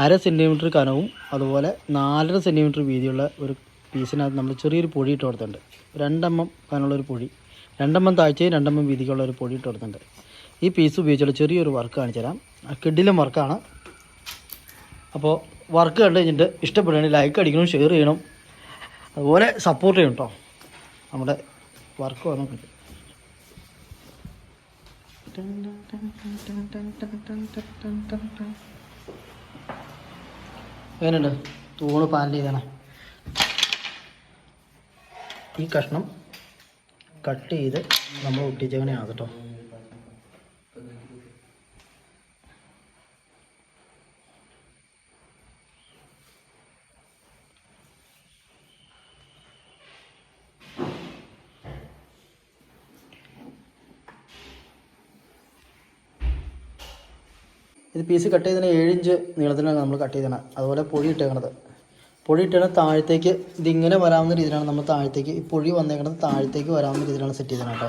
അര സെന്റിമീറ്റർ കനവും അതുപോലെ നാലര സെന്റിമീറ്റർ വീതിയുള്ള ഒരു പീസിനകത്ത് നമ്മൾ ചെറിയൊരു പൊടി ഇട്ട് കൊടുത്തിട്ടുണ്ട് രണ്ടെണ്ണം കനമുള്ള ഒരു പൊടി രണ്ടെണ്ണം താഴ്ചയും രണ്ടെണ്ണം വീതിക്കുള്ള ഒരു പൊടി ഇട്ട് കൊടുത്തിട്ടുണ്ട് ഈ പീസ് ഉപയോഗിച്ചുള്ള ചെറിയൊരു വർക്ക് കാണിച്ചു തരാം കിഡിലും വർക്കാണ് അപ്പോൾ വർക്ക് കണ്ടു കഴിഞ്ഞിട്ട് ഇഷ്ടപ്പെടുകയാണെങ്കിൽ ലൈക്ക് അടിക്കണം ഷെയർ ചെയ്യണം അതുപോലെ സപ്പോർട്ട് ചെയ്യണം കേട്ടോ നമ്മുടെ വർക്ക് വന്നു കിട്ടും എങ്ങനെയുണ്ട്? തൂണ് പാൻ ചെയ്തണം ഈ കഷ്ണം കട്ട് ചെയ്ത് നമ്മൾ ഒട്ടിച്ചങ്ങനെയാണ് കേട്ടോ. ഇത് പീസ് കട്ട് ചെയ്തതിന് ഏഴ് ഇഞ്ച് നീളത്തിലാണ് നമ്മൾ കട്ട് ചെയ്തത്. അതുപോലെ പൊടി ഇട്ടേക്കണത്. പൊടി ഇട്ടാണ് താഴത്തേക്ക് ഇതിങ്ങനെ വരാവുന്ന രീതിയിലാണ് നമ്മൾ താഴത്തേക്ക് ഈ പൊടി വന്നേക്കണത് താഴത്തേക്ക് വരാവുന്ന രീതിയിലാണ് സെറ്റ് ചെയ്തത് കേട്ടോ.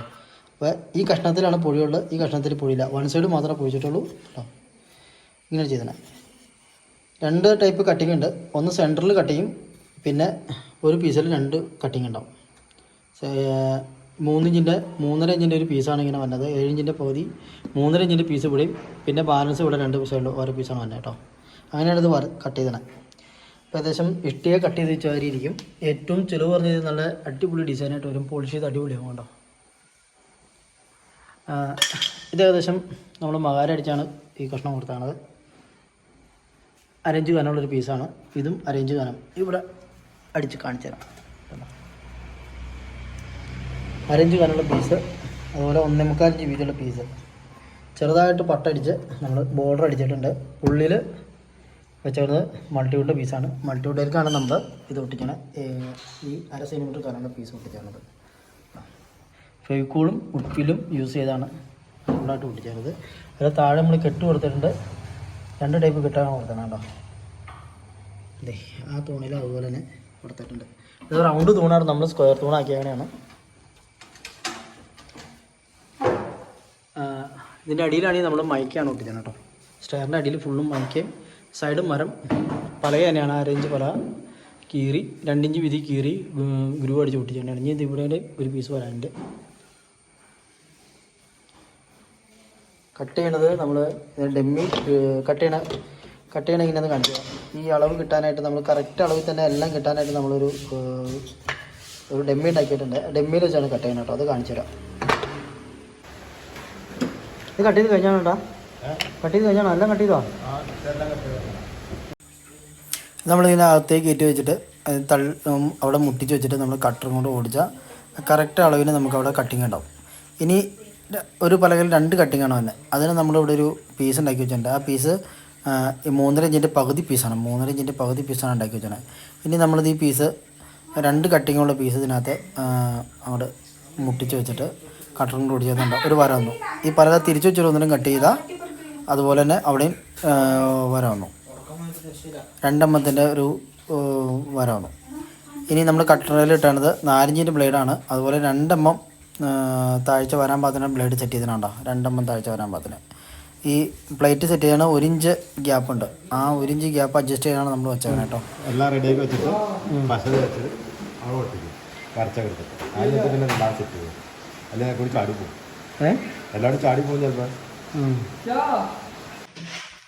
അപ്പോൾ ഈ കഷ്ണത്തിലാണ് പൊടിയുള്ളത്. ഈ കഷ്ണത്തിൽ പൊടിയില്ല. വൺ സൈഡ് മാത്രമേ പൊഴിച്ചിട്ടുള്ളൂ കേട്ടോ. ഇങ്ങനെ ചെയ്തത് രണ്ട് ടൈപ്പ് കട്ടിങ് ഉണ്ട്. ഒന്ന് സെന്ററിൽ കട്ടിങ്ങും പിന്നെ ഒരു പീസിൽ രണ്ട് കട്ടിങ് ഉണ്ടാവും. സേ- മൂന്ന് ഇഞ്ചിന്റെ മൂന്നര ഇഞ്ചിന്റെ ഒരു പീസാണ് ഇങ്ങനെ വന്നത്. ഏഴ് ഇഞ്ചിന്റെ പകുതി മൂന്നര ഇഞ്ചിന്റെ പീസ് ഇവിടെയും പിന്നെ ബാലൻസ് ഇവിടെ രണ്ട് പീസുണ്ട് ഓരോ പീസാണ് വന്നത് കേട്ടോ. അങ്ങനെയാണ് ഇത് കട്ട് ചെയ്തത്. അപ്പോൾ ഏകദേശം ഇഷ്ടിയെ കട്ട് ചെയ്ത് വെച്ച ഇരിക്കും. ഏറ്റവും ചിലവ് പറഞ്ഞത് നല്ല അടിപൊളി ഡിസൈനായിട്ട് വരും. പോളിഷ് ചെയ്ത് അടിപൊളിയാകും കേട്ടോ. ഇത് ഏകദേശം നമ്മൾ മകാരടിച്ചാണ് ഈ കഷ്ണം കൊടുത്താണത്. അരഞ്ച് കനമുള്ളൊരു പീസാണ് ഇതും അരഞ്ച് കനം. ഇവിടെ അടിച്ച് കാണിച്ചു തരാം? അരഞ്ച് കാനുള്ള പീസ് അതുപോലെ ഒന്നേ മുക്കാൽ ജി വീതിയുള്ള പീസ് ചെറുതായിട്ട് പട്ടടിച്ച് നമ്മൾ ബോർഡർ അടിച്ചിട്ടുണ്ട്. ഉള്ളിൽ വെച്ചേക്കുന്നത് മൾട്ടിവുഡ് പീസാണ് മൾട്ടിവുഡിലേക്കാണ് നമ്മൾ ഇത് ഒട്ടിക്കണത് ഈ അര സെന്റിമീറ്റർ കനുള്ള പീസ് ഒട്ടിക്കുന്നത് ഫെവിക്കൂളും ഉപ്പിലും യൂസ് ചെയ്താണ് ഫുള്ളായിട്ട് ഒട്ടിച്ചത് അതിൽ താഴെ നമ്മൾ കെട്ട് കൊടുത്തിട്ടുണ്ട്. രണ്ട് ടൈപ്പ് കെട്ടാണ് കൊടുത്തണം കേട്ടോ. അതെ ആ തൂണിൽ അതുപോലെ തന്നെ കൊടുത്തിട്ടുണ്ട്. ഇത് റൗണ്ട് തൂണാണ്. നമ്മൾ സ്ക്വയർ തൂണാക്കിയാണ് ഇതിന്റെ അടിയിലാണെങ്കിൽ നമ്മൾ മൈക്കാണ് ഒട്ടിച്ചത് കേട്ടോ. സ്റ്റയറിന്റെ അടിയിൽ ഫുള്ളും മൈക്കയും സൈഡും മരം പലക തന്നെയാണ്. അരഞ്ച് പല കീറി രണ്ടിഞ്ച് വീതി കീറി ഗുരു അടിച്ച് ഒട്ടിച്ചിട്ടുണ്ട്. ഇനി ഇവിടെ ഒരു പീസ് വരാനുണ്ട്. കട്ട് ചെയ്യണത് നമ്മൾ ഡെമ്മി കട്ട് ചെയ്യണ കട്ട് ചെയ്യണ ഇങ്ങനെ കാണിച്ചു ഈ അളവ് കിട്ടാനായിട്ട് നമ്മൾ കറക്റ്റ് അളവിൽ തന്നെ എല്ലാം കിട്ടാനായിട്ട് നമ്മളൊരു ഒരു ഡെമ്മി ഉണ്ടാക്കിയിട്ടുണ്ട്. ഡെമ്മിയിൽ വെച്ചാണ് കട്ട് ചെയ്യണം കേട്ടോ. അത് കാണിച്ചു തരാം. ഇത് കട്ട് ചെയ്ത് കഴിഞ്ഞാണോ കേട്ടാ കട്ട് ചെയ്ത് കഴിഞ്ഞാണ്? എല്ലാം കട്ട് ചെയ്തോ? നമ്മളിങ്ങനെ അകത്തേക്ക് കയറ്റി വെച്ചിട്ട് അത് തള്ളി അവിടെ മുട്ടിച്ച് വെച്ചിട്ട് നമ്മൾ കട്ടർ കൊണ്ട് ഓടിച്ചാൽ കറക്റ്റ് അളവിന് നമുക്ക് അവിടെ കട്ടിങ് ഉണ്ടാവും. ഇനി ഒരു പലകയിൽ രണ്ട് കട്ടിങ് ആണ് വന്നത് അതിന് നമ്മളിവിടെ ഒരു പീസ് ഉണ്ടാക്കി വെച്ചിട്ടുണ്ട്. ആ പീസ് മൂന്നര ഇഞ്ചിന്റെ പകുതി പീസാണ് മൂന്നര ഇഞ്ചിന്റെ പകുതി പീസാണ് ഉണ്ടാക്കി വെച്ചത് ഇനി നമ്മളിത് ഈ പീസ് രണ്ട് കട്ടിങ്ങുള്ള പീസ് ഇതിനകത്ത് അങ്ങോട്ട് മുട്ടിച്ച് വെച്ചിട്ട് കട്ടറും റോഡ് ചെയ്യുന്നുണ്ട് ഒരു വര വന്നു. ഈ പലക തിരിച്ചു വെച്ചൊരു ഒന്നിനും കട്ട് ചെയ്താൽ അതുപോലെ തന്നെ അവിടെയും വര വന്നു. രണ്ടെണ്ണത്തിന്റെ ഒരു വര വന്നു. ഇനി നമ്മൾ കട്ടറിൽ ഇട്ടണത് നാലഞ്ചിന്റെ ബ്ലേഡാണ്. അതുപോലെ രണ്ടെണ്ണം താഴ്ച വരാൻ പാകത്തിന് ബ്ലേഡ് സെറ്റ് ചെയ്തിട്ടുണ്ടോ. രണ്ടെണ്ണം താഴ്ച വരാൻ പാകത്തിന്. ഈ പ്ലേറ്റ് സെറ്റ് ചെയ്യണ ഒരു ഇഞ്ച് ഗ്യാപ്പ് ഉണ്ട്. ആ ഒരു ഇഞ്ച് ഗ്യാപ്പ് അഡ്ജസ്റ്റ് ചെയ്യാനാണ് നമ്മൾ വെച്ചത് കേട്ടോ. എല്ലാം റെഡിയാക്കി വെച്ചിട്ട് പശ വെച്ചിട്ട് അവിടെ ഒട്ടിക്കും. എടുത്തിട്ട്. അതിനകത്ത് പിന്നെ സെറ്റ് ചെയ്യും അല്ലെങ്കിൽ കൂടി ചാടി പോകും ഏ? എല്ലാവരും ചാടി പോകും ചിലപ്പോൾ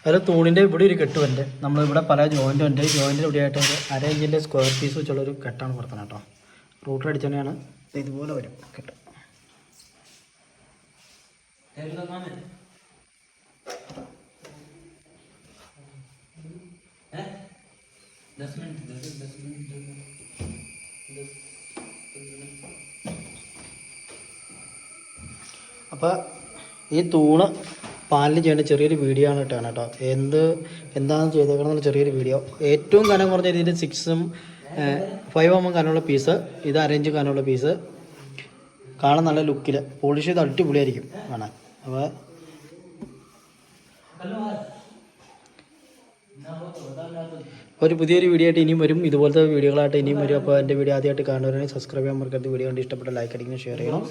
അതിൽ തൂണിന്റെ ഇവിടെ ഒരു കെട്ട് ഉണ്ട് നമ്മളിവിടെ പല ജോയിന്റ് ഉണ്ട്. ജോയിന്റിൽ ഇവിടെ ആയിട്ട് ഒരു അര ഇഞ്ചിന്റെ സ്ക്വയർ പീസ് വെച്ചുള്ള ഒരു കെട്ടാണ് കൊടുത്തത് കേട്ടോ. റൂട്ടർ അടിച്ചാണ് ഇതുപോലെ വരും. കെട്ട്. അപ്പോൾ ഈ തൂണ് പാലിൽ ചെയ്യേണ്ട ചെറിയൊരു വീഡിയോ ആണ് ഇട്ടാണ് കേട്ടോ എന്ത് എന്താണ് ചെയ്തേക്കണമെന്നുള്ള ചെറിയൊരു വീഡിയോ ഏറ്റവും കനം കുറഞ്ഞ ഇതിന്റെ സിക്സും ഫൈവ് എം കനമുള്ള പീസ് ഇത് അറേഞ്ച് കനമുള്ള പീസ് കാണാൻ നല്ല ലുക്കിൽ പോളിഷ് ചെയ്ത് അടിപൊളിയായിരിക്കും. കാണാൻ. അപ്പോൾ ഒരു പുതിയൊരു വീഡിയോ ആയിട്ട് ഇനിയും വരും. ഇതുപോലത്തെ വീഡിയോകളായിട്ട് ഇനിയും വരും. അപ്പോൾ എന്റെ വീഡിയോ ആദ്യമായിട്ട് കാണുന്നവരാണെങ്കിൽ സബ്സ്ക്രൈബ് ചെയ്യാൻ മറക്കരുത്. വീഡിയോ കണ്ട് ഇഷ്ടപ്പെട്ട ലൈക്ക് അടിക്കണം ഷെയർ ചെയ്യണം.